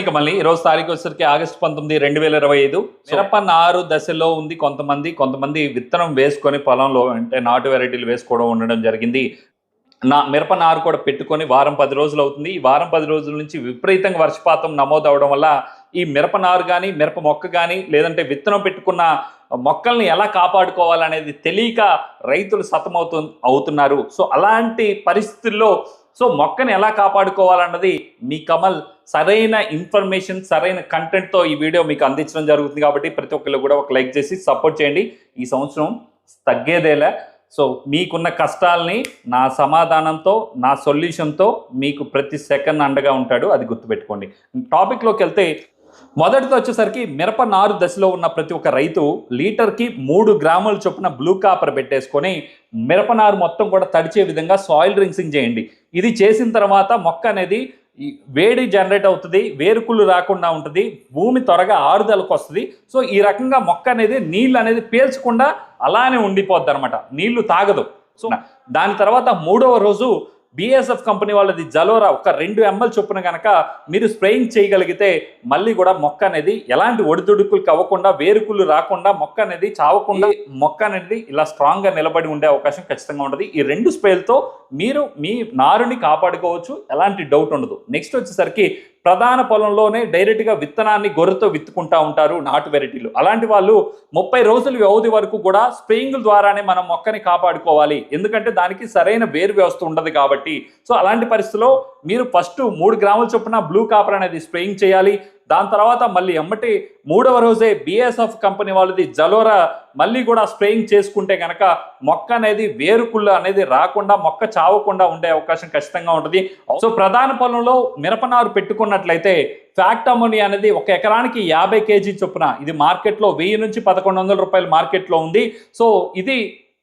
ఇక మళ్ళీ ఈ రోజు తారీఖు వచ్చేసరికి ఆగస్టు పంతొమ్మిది రెండు వేల ఇరవై ఐదు. మిరప నారు దశలో ఉంది కొంతమంది. కొంతమంది విత్తనం వేసుకొని పొలంలో అంటే నాటు వెరైటీలు వేసుకోవడం ఉండడం జరిగింది. నా మిరప నారు కూడా పెట్టుకొని వారం పది రోజులు అవుతుంది. ఈ వారం పది రోజుల నుంచి విపరీతంగా వర్షపాతం నమోదు అవడం వల్ల ఈ మిరప నారు కానీ మిరప మొక్క కానీ లేదంటే విత్తనం పెట్టుకున్న మొక్కల్ని ఎలా కాపాడుకోవాలనేది తెలియక రైతులు సతమవుతు అవుతున్నారు. సో అలాంటి పరిస్థితుల్లో సో మొక్కని ఎలా కాపాడుకోవాలన్నది మీ కమల్ సరైన ఇన్ఫర్మేషన్ సరైన కంటెంట్తో ఈ వీడియో మీకు అందించడం జరుగుతుంది కాబట్టి ప్రతి ఒక్కరు కూడా ఒక లైక్ చేసి సపోర్ట్ చేయండి. ఈ సంవత్సరం తగ్గేదేలా. సో మీకున్న కష్టాల్ని నా సమాధానంతో నా సొల్యూషన్తో మీకు ప్రతి సెకండ్ అండగా ఉంటాడు. అది గుర్తుపెట్టుకోండి. టాపిక్లోకి వెళ్తే మొదటిది వచ్చేసరికి మిరప నారు దశలో ఉన్న ప్రతి ఒక్క రైతు లీటర్కి మూడు గ్రాముల చొప్పున బ్లూ కాపర్ పెట్టేసుకొని మిరప నారు మొత్తం కూడా తడిచే విధంగా సాయిల్ రింగ్సింగ్ చేయండి. ఇది చేసిన తర్వాత మొక్క అనేది వేడి జనరేట్ అవుతుంది వేరుకుళ్ళు రాకుండా ఉంటుంది భూమి త్వరగా ఆరుదలకు వస్తుంది. సో ఈ రకంగా మొక్క అనేది నీళ్ళు అనేది పీల్చకుండా అలానే ఉండిపోద్ది అనమాట నీళ్ళు తాగదు. సో దాని తర్వాత మూడవ రోజు బిఎస్ఎఫ్ కంపెనీ వాళ్ళది జలోరా ఒక రెండు ఎంఎల్ చొప్పున కనుక మీరు స్ప్రేయింగ్ చేయగలిగితే మళ్ళీ కూడా మొక్క అనేది ఎలాంటి ఒడిదుడుకులు అవ్వకుండా వేరుకులు రాకుండా మొక్క అనేది చావకుండా మొక్క అనేది ఇలా స్ట్రాంగ్గా నిలబడి ఉండే అవకాశం ఖచ్చితంగా ఉంటుంది ఈ రెండు స్ప్రేలతో మీరు మీ నారుని కాపాడుకోవచ్చు. ఎలాంటి డౌట్ ఉండదు. నెక్స్ట్ వచ్చేసరికి ప్రధాన పొలంలోనే డైరెక్ట్గా విత్తనాన్ని గొర్రెతో విత్తుకుంటా ఉంటారు నాటు వెరైటీలు. అలాంటి వాళ్ళు ముప్పై రోజుల వ్యవధి వరకు కూడా స్ప్రేయింగ్ ద్వారానే మనం మొక్కని కాపాడుకోవాలి. ఎందుకంటే దానికి సరైన వేరు వ్యవస్థ ఉండదు కాబట్టి. సో అలాంటి పరిస్థితిలో మీరు ఫస్ట్ మూడు గ్రాముల చొప్పున బ్లూ కాపర్ అనేది స్ప్రేయింగ్ చేయాలి. దాని తర్వాత మళ్ళీ ఎమ్మటి మూడవ రోజే బిఎస్ఎఫ్ కంపెనీ వాళ్ళది జలోరా మళ్ళీ కూడా స్ప్రేయింగ్ చేసుకుంటే కనుక మొక్క అనేది వేరుకుళ్ళు అనేది రాకుండా మొక్క చావకుండా ఉండే అవకాశం ఖచ్చితంగా ఉంటుంది. సో ప్రధాన పొలంలో మిరపనారు పెట్టుకున్నట్లయితే ఫ్యాక్ట్ అమోనియా అనేది ఒక ఎకరానికి యాభై కేజీ చొప్పున ఇది మార్కెట్లో వెయ్యి నుంచి పదకొండు వందల రూపాయలు మార్కెట్లో ఉంది. సో ఇది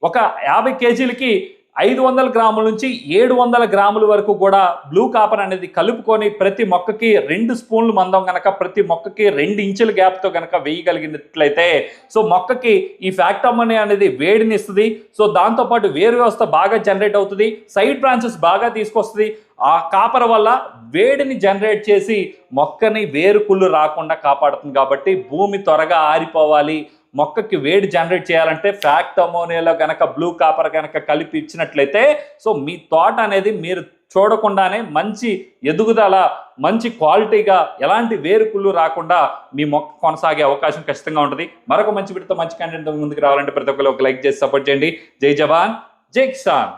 ఒక యాభై కేజీలకి ఐదు వందల గ్రాముల నుంచి ఏడు వందల గ్రాముల వరకు కూడా బ్లూ కాపర్ అనేది కలుపుకొని ప్రతి మొక్కకి రెండు స్పూన్లు మందం కనుక ప్రతి మొక్కకి రెండు ఇంచుల గ్యాప్తో కనుక వేయగలిగినట్లయితే సో మొక్కకి ఈ ఫ్యాక్టమనీ అనేది వేడిని ఇస్తుంది. సో దాంతోపాటు వేరు వ్యవస్థ బాగా జనరేట్ అవుతుంది. సైడ్ బ్రాంచెస్ బాగా తీసుకొస్తుంది. ఆ కాపర్ వల్ల వేడిని జనరేట్ చేసి మొక్కని వేరుకుళ్ళు రాకుండా కాపాడుతుంది కాబట్టి భూమి త్వరగా ఆరిపోవాలి. మొక్కకి వేడి జనరేట్ చేయాలంటే ఫ్యాక్ట్ అమోనియాలో కనుక బ్లూ కాపర్ కనుక కలిపి ఇచ్చినట్లయితే సో మీ తోట అనేది మీరు చూడకుండానే మంచి ఎదుగుదల మంచి క్వాలిటీగా ఎలాంటి వేరుకుళ్ళు రాకుండా మీ మొక్క కొనసాగే అవకాశం ఖచ్చితంగా ఉంటుంది. మరొక మంచి వీటితో మంచి కంటెంట్ ముందుకు రావాలంటే ప్రతి ఒక్కరు ఒక లైక్ చేసి సపోర్ట్ చేయండి. జై జవాన్ జై కిసాన్.